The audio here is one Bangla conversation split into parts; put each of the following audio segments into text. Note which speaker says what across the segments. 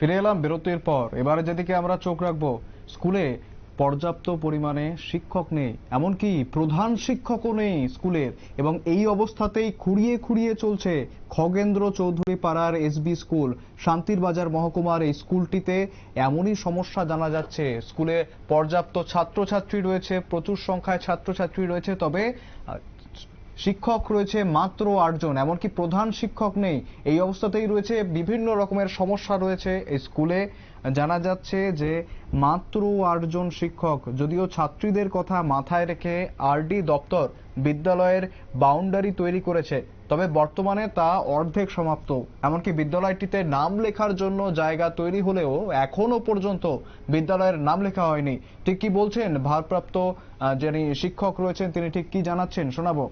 Speaker 1: ফিরে এলাম বিরতির পর। এবারে যেদিকে আমরা চোখ রাখব, স্কুলে পর্যাপ্ত পরিমাণে শিক্ষক নেই, এমনকি প্রধান শিক্ষকও নেই স্কুলের। এবং এই অবস্থাতেই খুঁড়িয়ে খুঁড়িয়ে চলছে খগেন্দ্র চৌধুরী পাড়ার এসবি স্কুল। শান্তির বাজার মহকুমার এই স্কুলটিতে এমনই সমস্যা জানা যাচ্ছে। স্কুলে পর্যাপ্ত ছাত্রছাত্রী রয়েছে, প্রচুর সংখ্যায় ছাত্রছাত্রী রয়েছে, তবে শিক্ষক রয়েছে মাত্র আটজন, এমনকি প্রধান শিক্ষক নেই। এই অবস্থাতেই রয়েছে বিভিন্ন রকমের সমস্যা রয়েছে এই স্কুলে। জানা যাচ্ছে যে মাত্র আটজন শিক্ষক, যদিও ছাত্রীদের কথা মাথায় রেখে আরডি দপ্তর বিদ্যালয়ের বাউন্ডারি তৈরি করেছে, তবে বর্তমানে তা অর্ধেক সমাপ্ত। এমনকি বিদ্যালয়টিতে নাম লেখার জন্য জায়গা তৈরি হলেও এখনও পর্যন্ত বিদ্যালয়ের নাম লেখা হয়নি। ঠিক কি বলছেন ভারপ্রাপ্ত যিনি শিক্ষক রয়েছেন তিনি ঠিক কি জানাচ্ছেন? শোনাবো।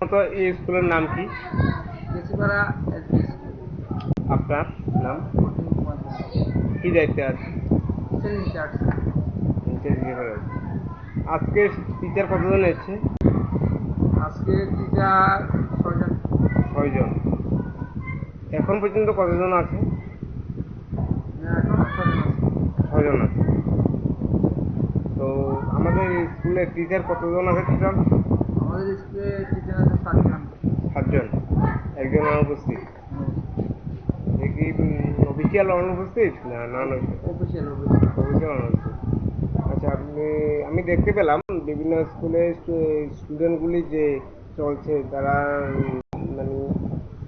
Speaker 2: তো এই স্কুলের নাম কি? আপনার নাম? কি দায়িত্বে আছে আজকে টিচার কতজন এসেছে?
Speaker 3: আজকে টিচার ছয়জন।
Speaker 2: ছয়জন। এখন পর্যন্ত কতজন আছে?
Speaker 3: এখন ছয়জন আছে।
Speaker 2: তো আমাদের স্কুলে টিচার কতজন আছে টোটাল
Speaker 3: আমাদের স্কুলে টিচার আছে সাতজন
Speaker 2: সাতজন একজন অনুপস্থিত। কি অফিসিয়াল অনুপস্থিত? না নন
Speaker 3: অফিসিয়াল
Speaker 2: অফিসিয়াল অনুপস্থিত। আচ্ছা আপনি আমি দেখতে পেলাম বিভিন্ন স্কুলে স্টুডেন্টগুলি যে চলছে তারা মানে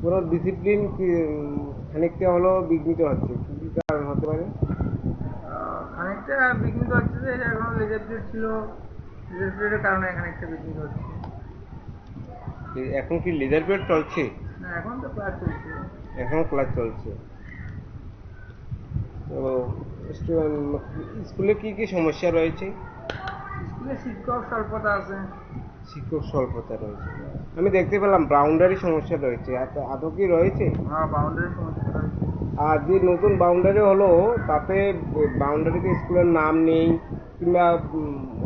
Speaker 2: পুরো ডিসিপ্লিন খানিকটা হলেও বিঘ্নিত হচ্ছে। কি কি কারণ হতে পারে?
Speaker 3: খানিকটা বিঘ্নিত হচ্ছে যে এখন লেজার ছিল। লেজার কারণে খানিকটা বিঘ্নিত হচ্ছে।
Speaker 2: এখন কি লিডার পিরিয়ড চলছে?
Speaker 3: না এখন তো ক্লাস চলছে।
Speaker 2: এখনও ক্লাস চলছে। তো স্কুলে কি কি সমস্যা রয়েছে?
Speaker 3: স্কুলে শিক্ষক স্বল্পতা আছে।
Speaker 2: শিক্ষক স্বল্পতা রয়েছে। আমি দেখতে পেলাম বাউন্ডারি সমস্যা রয়েছে। আদৌ কি রয়েছে?
Speaker 3: হ্যাঁ বাউন্ডারি সমস্যা রয়েছে।
Speaker 2: আর যে নতুন বাউন্ডারি হলো তাতে বাউন্ডারিতে স্কুলের নাম নেই কিংবা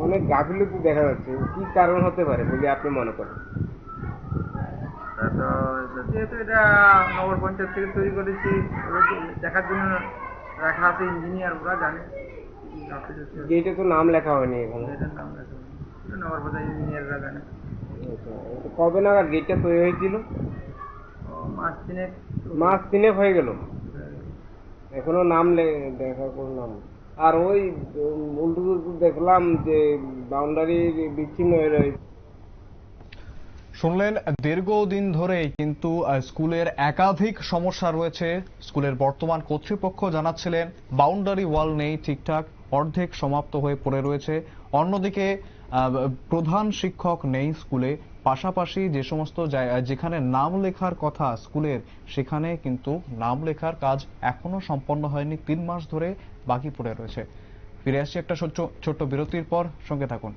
Speaker 2: অনেক গাফিলতি দেখা যাচ্ছে। কি কারণ হতে পারে বলে আপনি মনে করেন?
Speaker 3: তা যেহেতু এটা নগর পঞ্চায়েত থেকে তৈরি করেছি। দেখার জন্য রাখা আছে ইঞ্জিনিয়ার ওরা জানে।
Speaker 2: তো নাম লেখা হয়নি এখনও।
Speaker 3: এটার নাম। নগর পঞ্চায়েত ইঞ্জিনিয়াররা জানে।
Speaker 2: আচ্ছা, তো কবে নাগাদ গেটটা তৈরি হয়েছিল?
Speaker 3: মাস তিনেক।
Speaker 2: মাস তিনেক হয়ে গেল। এখনও নাম দেখা কোনো নাম। আর ওই উল্টো দেখলাম যে বাউন্ডারি বিচ্ছিন্ন হয়ে রয়েছে।
Speaker 1: শুনলেন, দীর্ঘদিন ধরেই কিন্তু স্কুলের একাধিক সমস্যা রয়েছে। স্কুলের বর্তমান কর্তৃপক্ষ জানাচ্ছিলেন, বাউন্ডারি ওয়াল নেই, ঠিকঠাক অর্ধেক সমাপ্ত হয়ে পড়ে রয়েছে। অন্যদিকে প্রধান শিক্ষক নেই স্কুলে। পাশাপাশি যে সমস্ত যেখানে নাম লেখার কথা স্কুলের, সেখানে কিন্তু নাম লেখার কাজ এখনও সম্পন্ন হয়নি। তিন মাস ধরে বাকি পড়ে রয়েছে। ফিরে আসছি একটা ছোট্ট বিরতির পর। সঙ্গে থাকুন।